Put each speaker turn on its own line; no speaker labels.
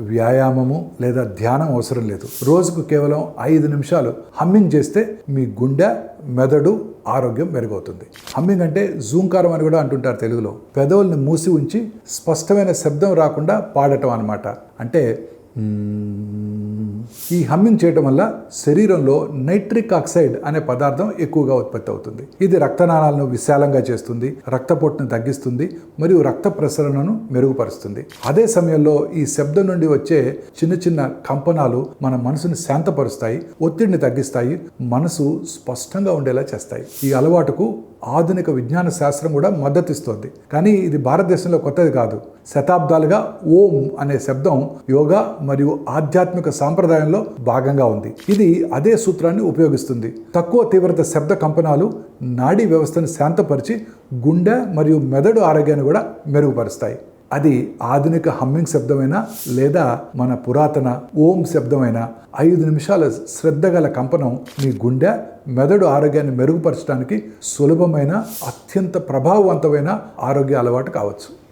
వ్యాయామము లేదా ధ్యానం అవసరం లేదు. రోజుకు కేవలం ఐదు నిమిషాలు హమ్మింగ్ చేస్తే మీ గుండె మెదడు ఆరోగ్యం మెరుగవుతుంది. హమ్మింగ్ అంటే జూంకారం అని కూడా అంటుంటారు తెలుగులో. పెదవుల్ని మూసి ఉంచి స్పష్టమైన శబ్దం రాకుండా పాడటం అనమాట అంటే ఈ హమ్మింగ్ చేయటం వల్ల శరీరంలో నైట్రిక్ ఆక్సైడ్ అనే పదార్థం ఎక్కువగా ఉత్పత్తి అవుతుంది. ఇది రక్తనాళాలను విశాలంగా చేస్తుంది రక్తపోటును తగ్గిస్తుంది మరియు రక్త ప్రసరణను మెరుగుపరుస్తుంది. అదే సమయంలో ఈ శబ్దం నుండి వచ్చే చిన్న చిన్న కంపనాలు మన మనసుని శాంతపరుస్తాయి ఒత్తిడిని తగ్గిస్తాయి మనసు స్పష్టంగా ఉండేలా చేస్తాయి. ఈ అలవాటుకు ఆధునిక విజ్ఞాన శాస్త్రం కూడా మద్దతిస్తోంది. కానీ ఇది భారతదేశంలో కొత్తది కాదు. శతాబ్దాలుగా ఓం అనే శబ్దం యోగా మరియు ఆధ్యాత్మిక సాంప్రదాయంలో భాగంగా ఉంది. ఇది అదే సూత్రాన్ని ఉపయోగిస్తుంది. తక్కువ తీవ్రత శబ్ద కంపనాలు నాడీ వ్యవస్థను శాంతపరిచి గుండె మరియు మెదడు ఆరోగ్యాన్ని కూడా మెరుగుపరుస్తాయి. అది ఆధునిక హమ్మింగ్ శబ్దమైనా లేదా మన పురాతన ఓం శబ్దమైన ఐదు నిమిషాల శ్రద్ధగల కంపనం మీ గుండె మెదడు ఆరోగ్యాన్ని మెరుగుపరచడానికి సులభమైన అత్యంత ప్రభావవంతమైన ఆరోగ్య అలవాటు కావచ్చు.